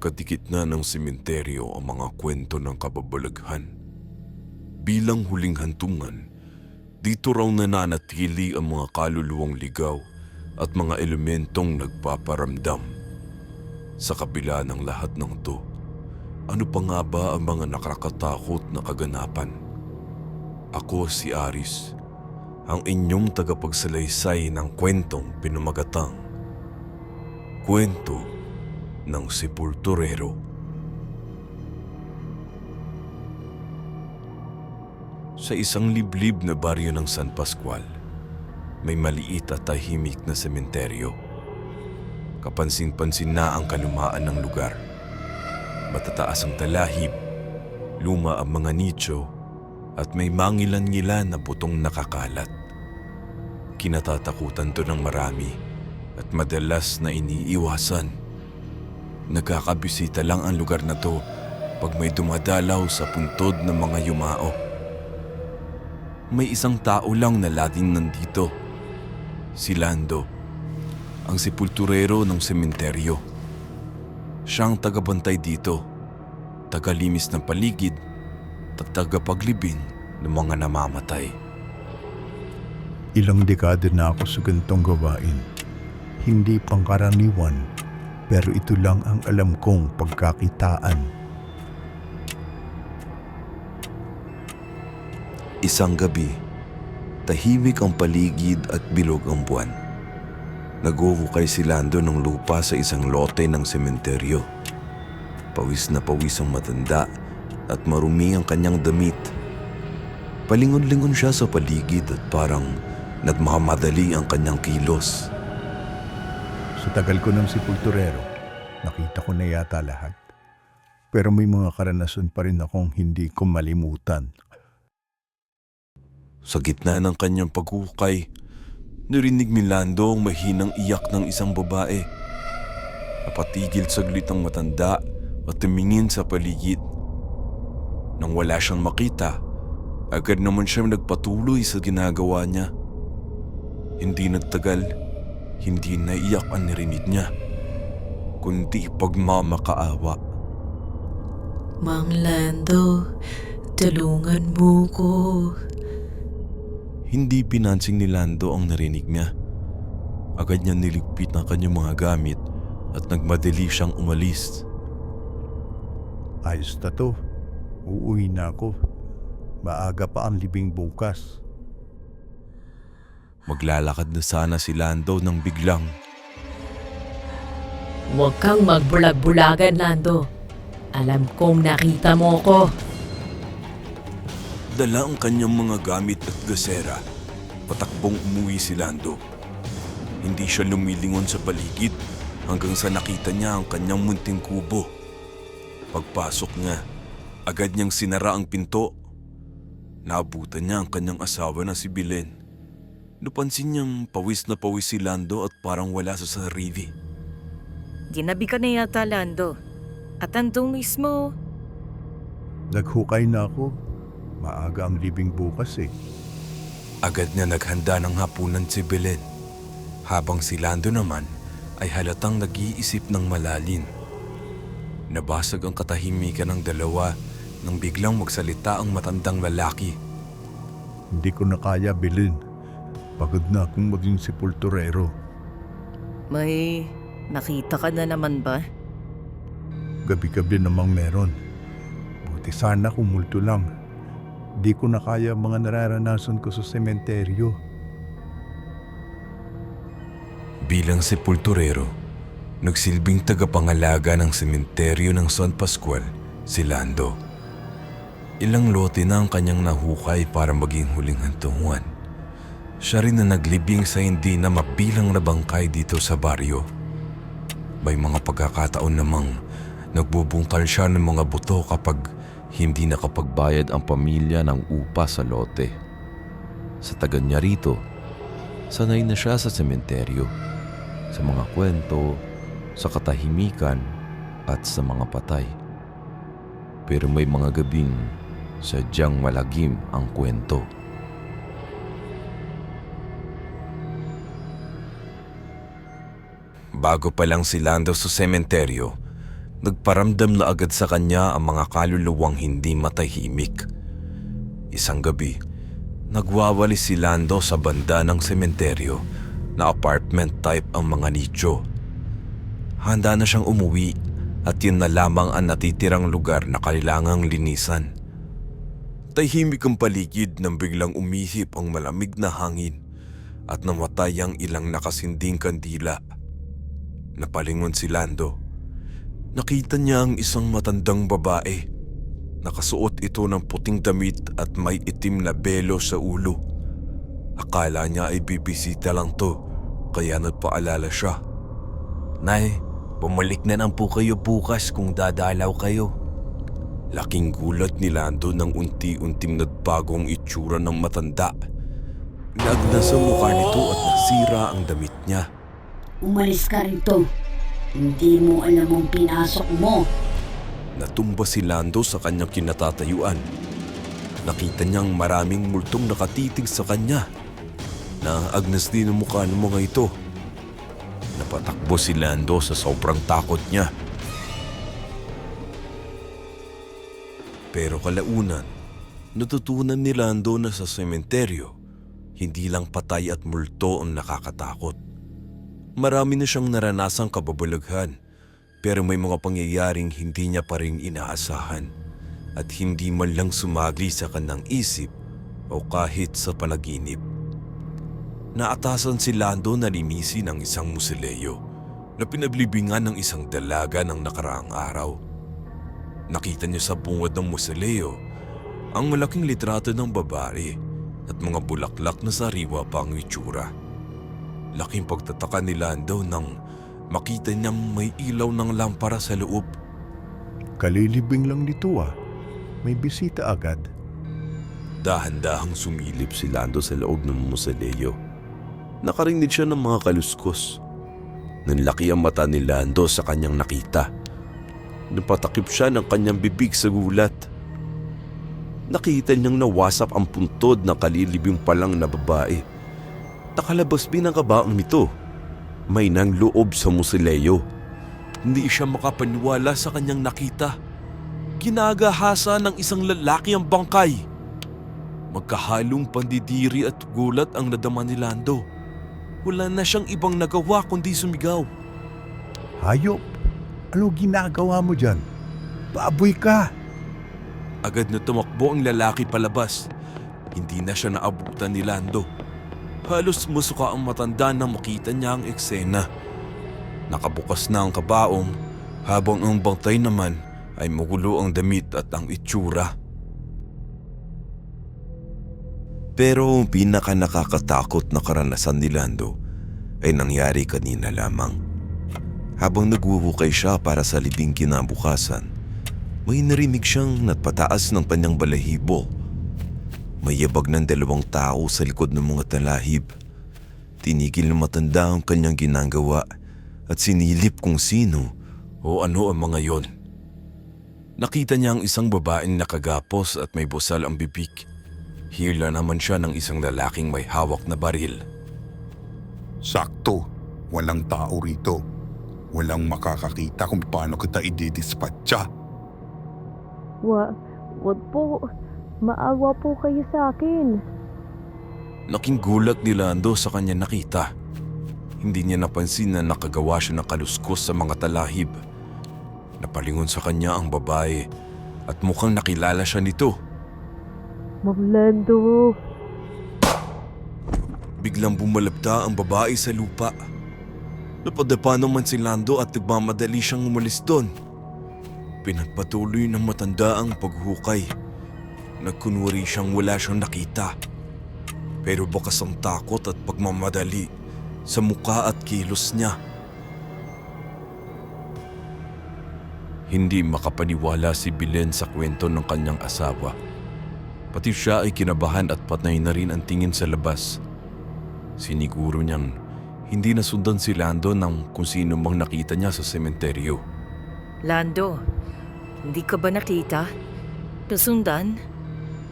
Kadikit na ng sementeryo ang mga kwento ng kababalaghan. Bilang huling hantungan, dito raw nananatili ang mga kaluluwang ligaw at mga elementong nagpaparamdam. Sa kabila ng lahat ng to, ano pa nga ba ang mga nakakatakot na kaganapan? Ako si Aris, ang inyong tagapagsalaysay ng kwentong pinumagatang. Kwento ng Sepulturero. Sa isang liblib na baryo ng San Pascual, may maliit at tahimik na sementeryo. Kapansin-pansin na ang kalumaan ng lugar. Matataas ang talahib, luma ang mga nicho, at may mangilan-ngilan na butong nakakalat. Kinatatakutan to ng marami at madalas na iniiwasan. Nagkakabisita lang ang lugar na to pag may dumadalaw sa puntod ng mga yumao. May isang tao lang na laging nandito. Si Lando, ang sepulturero ng sementeryo. Siyang tagabantay dito, tagalimis ng paligid at tagapaglibing ng mga namamatay. Ilang dekada na ako sa gantong gawain. Hindi pangkaraniwan, pero ito lang ang alam kong pagkakitaan. Isang gabi, tahimik ang paligid at bilog ang buwan. Naguhukay si Lando ng lupa sa isang lote ng sementeryo. Pawis na pawis ang matanda at marumi ang kanyang damit. Palingon-lingon siya sa paligid at parang nagmamamadali ang kanyang kilos. Sa tagal ko ng sepulturero, nakita ko na yata lahat. Pero may mga karanasan pa rin akong hindi ko malimutan. Sa gitna ng kanyang paghukay, narinig ni Lando ang mahinang iyak ng isang babae. Napatigil saglit ang matanda at tumingin sa paligid. Nang wala siyang makita, agad naman siya nagpatuloy sa ginagawa niya. Hindi nagtagal, hindi naiyak ang narinig niya, kundi pagmamakaawa. Mang Lando, tulungan mo ko. Hindi pinansing ni Lando ang narinig niya. Agad niya niligpit ang kanyang mga gamit at nagmadali siyang umalis. Ayos na to. Uuwi na ako. Maaga pa ang libing bukas. Maglalakad na sana si Lando nang biglang Huwag kang magbulag-bulagan, Lando. Alam kong nakita mo ko. dala ang kanyang mga gamit at gasera. Patakbong umuwi si Lando. Hindi siya lumilingon sa paligid hanggang sa nakita niya ang kanyang munting kubo. Pagpasok niya, agad niyang sinara ang pinto. Naabutan niya ang kanyang asawa na si Belen. Napansin niyang pawis na pawis si Lando at parang wala sa sarili. Ginabi ka na yata, Lando. At ang dungis mo, Naghukay na ako. Maaga ang libing bukas eh. Agad na naghanda ng hapunan si Belen. Habang si Lando naman ay halatang nag-iisip ng malalim. Nabasag ang katahimikan ng dalawa nang biglang magsalita ang matandang lalaki. Hindi ko na kaya bilin. Pagod na akong maging sepulturero. may nakita ka na naman ba? Gabi-gabi namang meron. Buti sana kung multo lang. Di ko na kaya ang mga nararanasan ko sa sementeryo. Bilang sepulturero, nagsilbing tagapangalaga ng sementeryo ng San Pascual, si Lando. Ilang lote na ang kanyang nahukay para maging huling hantungan. Siya rin na naglibing sa hindi na mabilang na bangkay dito sa baryo. May mga pagkakataon namang nagbubungkal siya ng mga buto kapag hindi nakapagbayad ang pamilya ng upa sa lote. Sa tagal niya rito, sanay na siya sa sementeryo, sa mga kwento, sa katahimikan at sa mga patay. Pero may mga gabing sadyang malagim ang kwento. Bago pa lang si Lando sa sementeryo, Nagparamdam na agad sa kanya ang mga kaluluwang hindi matahimik. Isang gabi, nagwawalis si Lando sa banda ng sementeryo na apartment type ang mga nicho. Handa na siyang umuwi at yun na lamang ang natitirang lugar na kailangang linisan. Tahimik ang paligid nang biglang umihip ang malamig na hangin at namatay ang ilang nakasinding kandila. Napalingon si Lando. Nakita niya ang isang matandang babae. Nakasuot ito ng puting damit at may itim na belo sa ulo. Akala niya ay bibisita lang to, kaya nagpaalala siya. Nay, bumalik na lang po kayo bukas kung dadalaw kayo. Laking gulat ni Lando nang unti-unting nagbagong itsura ng matanda. Lagna sa mukha nito at nasira ang damit niya. Umalis ka rito. Hindi mo alam ang pinasok mo. Natumba si Lando sa kanyang kinatatayuan. Nakita niyang maraming multong nakatitig sa kanya. Naagnas din ang mukha ng mga ito. Napatakbo si Lando sa sobrang takot niya. Pero kalaunan, natutunan ni Lando na sa sementeryo, hindi lang patay at multo ang nakakatakot. Marami na siyang naranasang kababalaghan pero may mga pangyayaring hindi niya pa rin inaasahan at hindi man lang sumagli sa kanang isip o kahit sa panaginip. Naatasan si Lando na linisin ang isang musileo na pinaglibingan ng isang dalaga ng nakaraang araw. Nakita niya sa bungad ng musileo ang malaking litrato ng babae at mga bulaklak na sariwa pa ang itsura. Laking pagtataka ni Lando nang makita niyang may ilaw ng lampara sa loob. Kalilibing lang nito ah. May bisita agad. Dahan-dahang sumilip si Lando sa loob ng musaleo. Nakarinig siya ng mga kaluskos. Nanlaki ang mata ni Lando sa kanyang nakita. Napatakip siya ng kanyang bibig sa gulat. Nakita niyang nawasap ang puntod na kalilibing palang na babae. Nakalabas din ang kabaong nito. May nang loob sa musileo. Hindi siya makapaniwala sa kanyang nakita. Ginagahasa ng isang lalaki ang bangkay. Magkahalong pandidiri at gulat ang nadama ni Lando. Wala na siyang ibang nagawa kundi sumigaw. Hayop! Ano ginagawa mo dyan? Baboy ka! Agad na tumakbo ang lalaki palabas. Hindi na siya naabutan ni Lando. Halos musuka ang matanda nang makita niya ang eksena. Nakabukas na ang kabaong habang ang bangtay naman ay magulo ang damit at ang itsura. Pero ang pinaka nakakatakot na karanasan ni Lando ay nangyari kanina lamang. Habang nagwuhukay siya para sa libing kinabukasan, may narinig siyang natpataas ng kanyang balahibo. May yabag ng dalawang tao sa likod ng mga talahib. Tinigil ng matanda ang kanyang ginagawa at sinilip kung sino o ano ang mga yon. Nakita niya ang isang babaeng nakagapos at may busal ang bibig. Hila naman siya ng isang lalaking may hawak na baril. Sakto, walang tao rito. Walang makakakita kung paano kita ididispatcha. Wa, wag po. Maawa po kayo sa akin. Laking gulat ni Lando sa kanya nakita. Hindi niya napansin na nakagawa siya ng kaluskos sa mga talahib. Napalingon sa kanya ang babae at mukhang nakilala siya nito. Mang Lando. Biglang bumalabda ang babae sa lupa. Napadapa naman si Lando at nagmamadali siyang umalis doon. Pinagpatuloy ng matanda ang paghukay. Nagkunwari siyang wala siyang nakita. Pero bakas ang takot at pagmamadali sa muka at kilos niya. Hindi makapaniwala si Bilen sa kwento ng kanyang asawa. Pati siya ay kinabahan at patay na rin ang tingin sa labas. Siniguro niyang hindi nasundan si Lando ng kung sino mang nakita niya sa sementeryo. Lando, hindi ka ba nakita? Nasundan?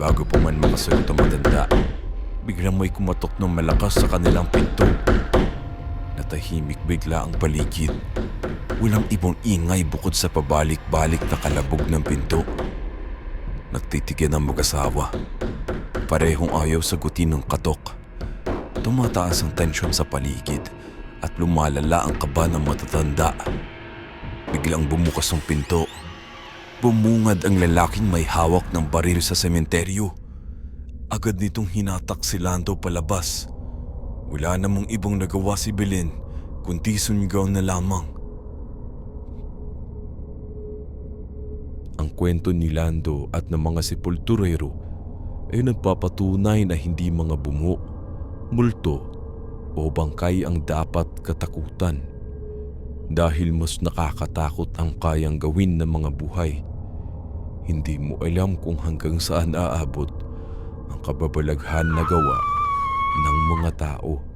Bago pa man makasagot ang matanda, biglang may kumatok ng malakas sa kanilang pinto. Natahimik bigla ang paligid. Walang ibang ingay bukod sa pabalik-balik na kalabog ng pinto. Nagtitigan ang mag-asawa. Parehong ayaw sagutin ng katok. Tumataas ang tensyon sa paligid at lumalala ang kaba ng matatanda. Biglang bumukas ang pinto. Bumungad ang lalaking may hawak ng baril sa sementeryo. Agad nitong hinatak si Lando palabas. Wala namang ibang nagawa si Belen kundi sungaw na lamang. Ang kwento ni Lando at ng mga sepulturero ay nagpapatunay na hindi mga bumo, multo o bangkay ang dapat katakutan dahil mas nakakatakot ang kayang gawin ng mga buhay. Hindi mo alam kung hanggang saan aabot ang kababalaghan na gawa ng mga tao.